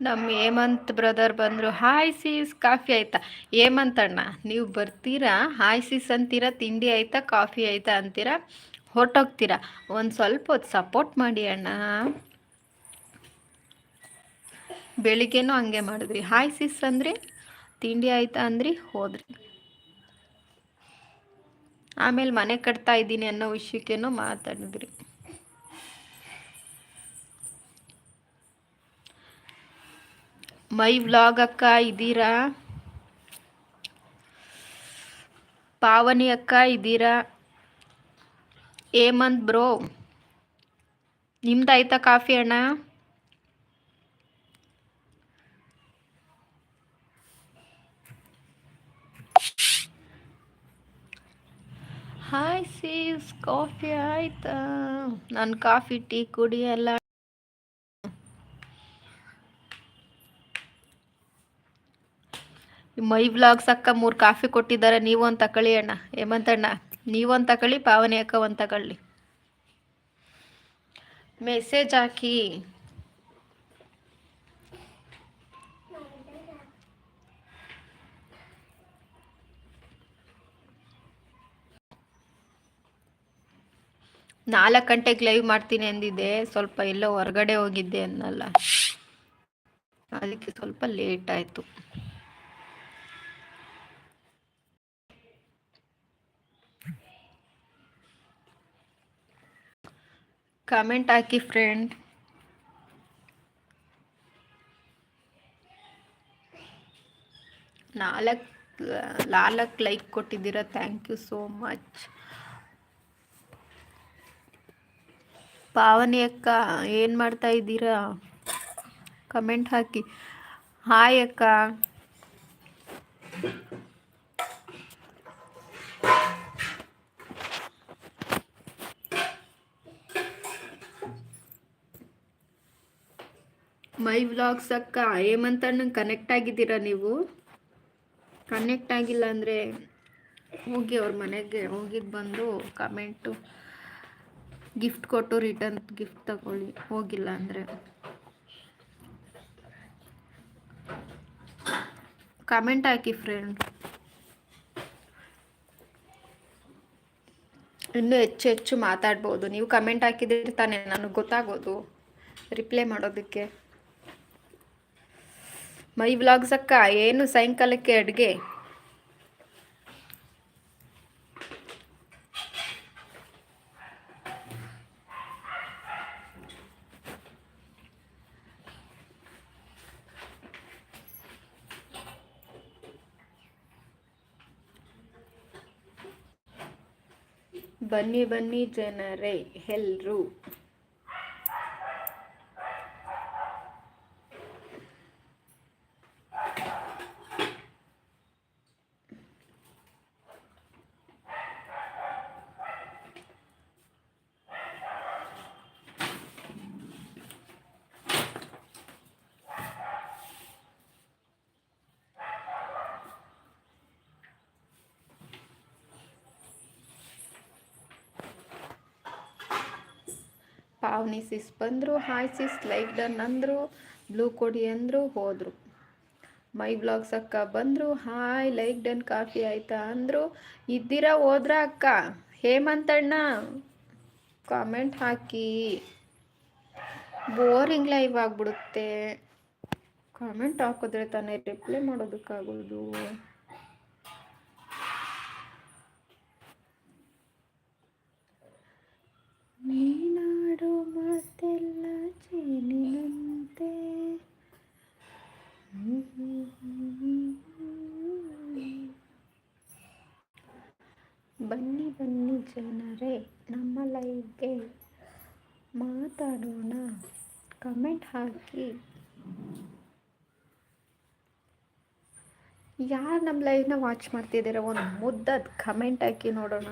ನಮ್ಮ ಹೇಮಂತ್ ಬ್ರದರ್ ಬಂದರು hi sis coffee ಆಯ್ತಾ? ಹೇಮಂತ್ ಅಣ್ಣ, ನೀವು ಬರ್ತೀರಾ? ಹಾಯ್ ಸೀಸ್ ಅಂತೀರಾ? ತಿಂಡಿ ಆಯ್ತಾ? ಕಾಫಿ ಆಯ್ತಾ? ಅಂತೀರಾ? ಹೊರಟೋಗ್ತೀರಾ? ಒಂದು ಸ್ವಲ್ಪ ಹೊತ್ತು ಸಪೋರ್ಟ್ ಮಾಡಿ ಅಣ್ಣ. ಬೆಳಿಗ್ಗೆನೂ ಹಂಗೆ ಮಾಡಿದ್ರಿ. ಹಾಯ್ ಸಿಸ್ ಅಂದ್ರಿ? ತಿಂಡಿ ಆಯ್ತಾ ಅಂದ್ರಿ? ಹೋದ್ರಿ. ಆಮೇಲೆ ಮನೆ ಕಟ್ತಾ ಇದ್ದೀನಿ ಅನ್ನೋ ವಿಷಯಕ್ಕೇನೋ ಮಾತಾಡಿದ್ರಿ. ಮೈ ವ್ಲಾಗ್ ಅಕ್ಕ ಇದ್ದೀರಾ? ಪಾವನಿ ಅಕ್ಕ ಇದ್ದೀರಾ? ಹೇಮಂತ್ ಬ್ರೋ, ನಿಮ್ದಾಯ್ತಾ ಕಾಫಿ ಅಣ್ಣ? ಹಾಯ್ ಸೀಸ್ ಕಾಫಿ ಆಯ್ತಾ ನಾನು ಕಾಫಿ ಟೀ ಕುಡಿಯಲ್ಲ ಮೈ ವ್ಲಾಗ್ಸ್ ಅಕ್ಕ ಮೂರು ಕಾಫಿ ಕೊಟ್ಟಿದ್ದಾರೆ. ನೀವು ಒಂದು ತಕೊಳ್ಳಿ ಅಣ್ಣ. ಹೇಮಂತಣ್ಣ ನೀವೊಂದು ತಗೊಳ್ಳಿ ಪಾವನೆ ಅಕ್ಕ ಒಂದು ತಗೊಳ್ಳಿ. ಮೆಸೇಜ್ ಹಾಕಿ. ನಾಲ್ಕು ಗಂಟೆಗೆ ಲೈವ್ ಮಾಡ್ತೀನಿ ಅಂದಿದ್ದೆ, ಸ್ವಲ್ಪ ಎಲ್ಲೋ ಹೊರಗಡೆ ಹೋಗಿದ್ದೆ ಅನ್ನಲ್ಲ. ಅದಕ್ಕೆ ಸ್ವಲ್ಪ ಲೇಟ್ ಆಯಿತು. ಕಮೆಂಟ್ ಹಾಕಿ ಫ್ರೆಂಡ್ ನಾಲ್ಕು ನಾಲ್ಕು ಲೈಕ್ ಕೊಟ್ಟಿದ್ದೀರಾ thank you so much Pavani ಅಕ್ಕ, ಏನು ಮಾಡ್ತಾ ಇದ್ದೀರಾ? ಕಮೆಂಟ್ ಹಾಕಿ. ಹಾಯ್ ಅಕ್ಕ. ಮೈ ವ್ಲಾಗ್ಸ್ ಅಕ್ಕ ಹೇಮಂತಣ್ಣ ಕನೆಕ್ಟ್ ಆಗಿದ್ದೀರಾ ನೀವು? ಕನೆಕ್ಟ್ ಆಗಿಲ್ಲ ಅಂದರೆ ಹೋಗಿ ಅವ್ರ ಮನೆಗೆ ಹೋಗಿದ್ದು ಬಂದು ಕಮೆಂಟು ಗಿಫ್ಟ್ ಕೊಟ್ಟು ರಿಟರ್ನ್ ಗಿಫ್ಟ್ ತಗೊಳ್ಳಿ. ಹೋಗಿಲ್ಲ ಅಂದರೆ. ಕಮೆಂಟ್ ಹಾಕಿ ಫ್ರೆಂಡ್ ಇನ್ನೂ ಹೆಚ್ಚು ಹೆಚ್ಚು ಮಾತಾಡ್ಬೋದು. ನೀವು ಕಮೆಂಟ್ ಹಾಕಿದ್ರೆ ತಾನೇ, ನನಗೆ ಗೊತ್ತಾಗೋದು. ರಿಪ್ಲೈ ಮಾಡೋದಕ್ಕೆ. ಮೈ ವ್ಲಾಗ್ಸ್ ಅಕ್ಕ, ಏನು ಸಾಯಂಕಾಲಕ್ಕೆ ಅಡುಗೆ? ಬನ್ನಿ ಬನ್ನಿ ಜನರೇ ಎಲ್ರು. ಪಾವನಿ ಸಿಸ್ ಬಂದರು, ಹಾಯ್ ಸಿಸ್ ಲೈಕ್ ಡನ್ ಅಂದರು, ಬ್ಲೂ ಕೊಡಿ ಅಂದರು, ಹೋದರು. ಮೈ ಬ್ಲಾಗ್ಸ್ ಅಕ್ಕ ಬಂದರು, ಹಾಯ್ ಲೈಕ್ ಡನ್ ಕಾಫಿ ಆಯಿತಾ ಅಂದರು. ಇದ್ದೀರಾ ಹೋದ್ರ ಅಕ್ಕ? ಹೇಮಂತಣ್ಣ, ಕಾಮೆಂಟ್ ಹಾಕಿ. ಬೋರಿಂಗ್ ಲೈವ್ ಆಗಿಬಿಡುತ್ತೆ. ಕಾಮೆಂಟ್ ಹಾಕಿದ್ರೆ ತಾನೇ ರಿಪ್ಲೈ ಮಾಡೋದಕ್ಕಾಗೋದು. ಬನ್ನಿ ಬನ್ನಿ ಜನರೇ, ನಮ್ಮ ಲೈವ್ಗೆ ಮಾತಾಡೋಣ. ಕಮೆಂಟ್ ಹಾಕಿ. ಯಾರು ನಮ್ಮ ಲೈವ್ನ ವಾಚ್ ಮಾಡ್ತಿದ್ದೀರ, ಒಂದು ಮುದ್ದದ ಕಮೆಂಟ್ ಹಾಕಿ ನೋಡೋಣ.